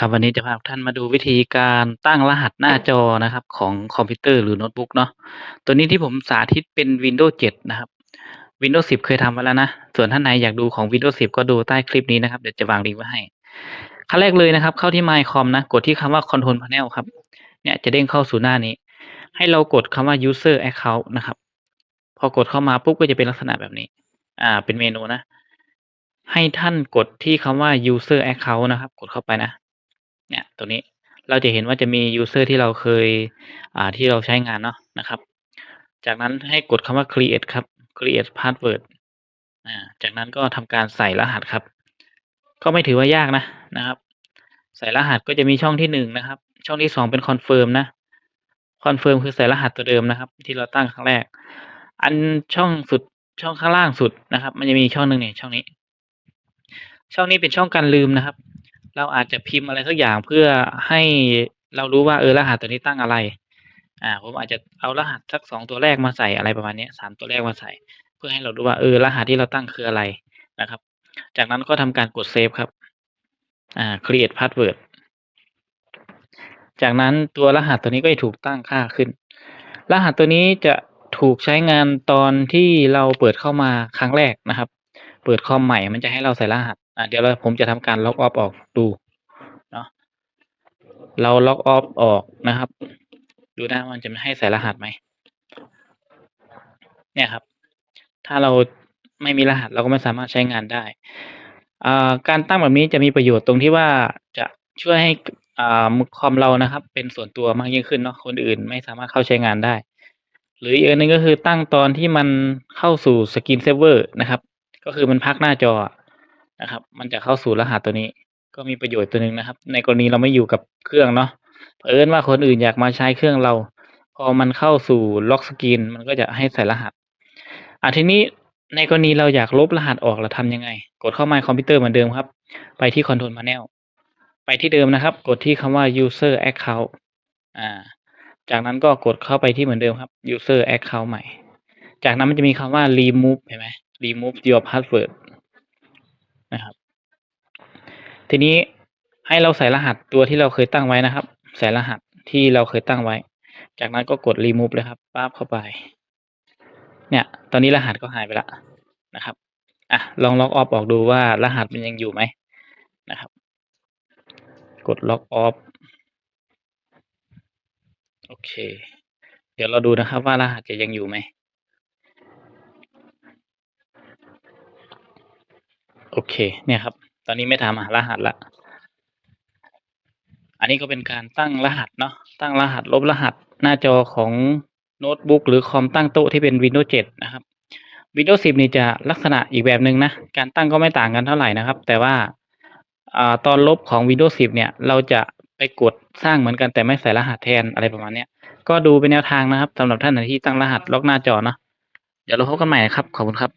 ครับวันนี้จะพาทุกท่านมาดูวิธีการตั้งรหัสหน้าจอนะครับ ของคอมพิวเตอร์หรือโน้ตบุ๊กเนาะตัวนี้ที่ผมสาธิตเป็น Windows 7 นะครับ Windows 10 เคยทำไว้แล้วนะ ส่วนท่านไหนอยากดูของ Windows 10 ก็ดูใต้คลิปนี้นะครับ เดี๋ยวจะวางลิงก์ไว้ให้ขั้นแรกเลยนะครับ เข้าที่ My Com นะ กดที่คำว่า Control Panel ครับ เนี่ยจะเด้งเข้าสู่หน้านี้ ให้เรากดคำว่า User Account นะครับ พอกดเข้ามาปุ๊บก็จะเป็นลักษณะแบบนี้ อ่า เป็นเมนูนะ ให้ท่านกดที่คำว่า User Account นะครับ กดเข้าไปนะ เนี่ยตรงนี้เราจะเห็นว่าจะมี user ที่เราเคยอ่าที่เราใช้งานเนาะนะครับ จากนั้นให้กดคำว่า create ครับ create password อ่าจากนั้นก็ทำการใส่รหัสครับ ก็ไม่ถือว่ายากนะนะครับ ใส่รหัสก็จะมีช่องที่หนึ่งนะครับ ช่องที่สองเป็น confirm นะ confirm คือใส่รหัสตัวเดิมนะครับ ที่เราตั้งครั้งแรก อันช่องสุดช่องข้างล่างสุดนะครับ มันจะมีช่องหนึ่งเนี่ยช่องนี้ ช่องนี้เป็นช่องการลืมนะครับ เราอาจจะพิมพ์อะไรสักอย่างเพื่อให้เรารู้ว่าเออรหัสตัวนี้ตั้งอะไร อ่า ผมอาจจะเอารหัสสักสองตัวแรกมาใส่อะไรประมาณนี้สามตัวแรกมาใส่ เพื่อให้เรารู้ว่าเออรหัสที่เราตั้งคืออะไรนะครับ จากนั้นก็ทำการกดเซฟครับอ่า create password จากนั้นตัวรหัสตัวนี้ก็จะถูกตั้งค่าขึ้น รหัสตัวนี้จะถูกใช้งานตอนที่เราเปิดเข้ามาครั้งแรกนะครับ เปิดคอมใหม่มันจะให้เราใส่รหัส อ่าเดี๋ยวเราผมจะทำการล็อกออฟออกดูเนาะเราล็อกออฟออกนะครับ ดูนะมันจะให้ใส่รหัสไหมเนี่ยครับ ถ้าเราไม่มีรหัสเราก็ไม่สามารถใช้งานได้การตั้งแบบนี้จะมีประโยชน์ตรงที่ว่าจะช่วยให้อ่าคอมเรานะครับ เป็นส่วนตัวมากยิ่งขึ้นเนาะคนอื่นไม่สามารถเข้าใช้งานได้ หรืออีกอันหนึงก็คือตั้งตอนที่มันเข้าสู่สกรีนเซฟเวอร์นะครับ ก็คือมันพักหน้าจอ นะครับ มันจะเข้าสู่รหัสตัวนี้ ก็มีประโยชน์ตัวหนึ่งนะครับ ในกรณีเราไม่อยู่กับเครื่องเนาะเผอิญว่าคนอื่นอยากมาใช้เครื่องเรา พอมันเข้าสู่ล็อกสกรีนมันก็จะให้ใส่รหัสอะทีนี้ในกรณีเราอยากลบรหัสออกเราทำยังไง กดเข้า My คอมพิวเตอร์เหมือนเดิมครับ ไปที่ Control Panel ไปที่เดิมนะครับ กดที่คำว่า User Account อ่า จากนั้นก็กดเข้าไปที่เหมือนเดิมครับ User Account ใหม่ จากนั้นมันจะมีคำว่า Remove เห็นไหม Remove your password นะครับ ทีนี้ให้เราใส่รหัสตัวที่เราเคยตั้งไว้นะครับ ใส่รหัสที่เราเคยตั้งไว้ จากนั้นก็กด remove เลยครับปั๊บเข้าไป เนี่ย ตอนนี้รหัสก็หายไปล้วนะครับอะลองล็อกออฟออกดูว่ารหัสมันยังอยู่ไหมนะครับ กดล็อกออฟโอเค เดี๋ยวเราดูนะครับว่ารหัสจะยังอยู่ไหม โอเค เนี่ยครับ ตอนนี้ไม่ถามหารหัสละ อันนี้ก็เป็นการตั้งรหัสเนาะ ตั้งรหัสลบรหัสหน้าจอของโน้ตบุ๊กหรือคอมตั้งโต๊ะที่เป็น Windows 7 นะครับ Windows 10 นี่จะลักษณะอีกแบบหนึ่งนะ การตั้งก็ไม่ต่างกันเท่าไหร่นะครับ แต่ว่าอตอนลบของ Windows 10 เนี่ย เราจะไปกดสร้างเหมือนกันแต่ไม่ใส่รหัสแทนอะไรประมาณนี้ก็ดูเป็นแนวทางนะครับสำหรับท่านที่ตั้งรหัสล็อกหน้าจอเนาะเดี๋ยวเราพบกันใหม่นะครับ ขอบคุณครับ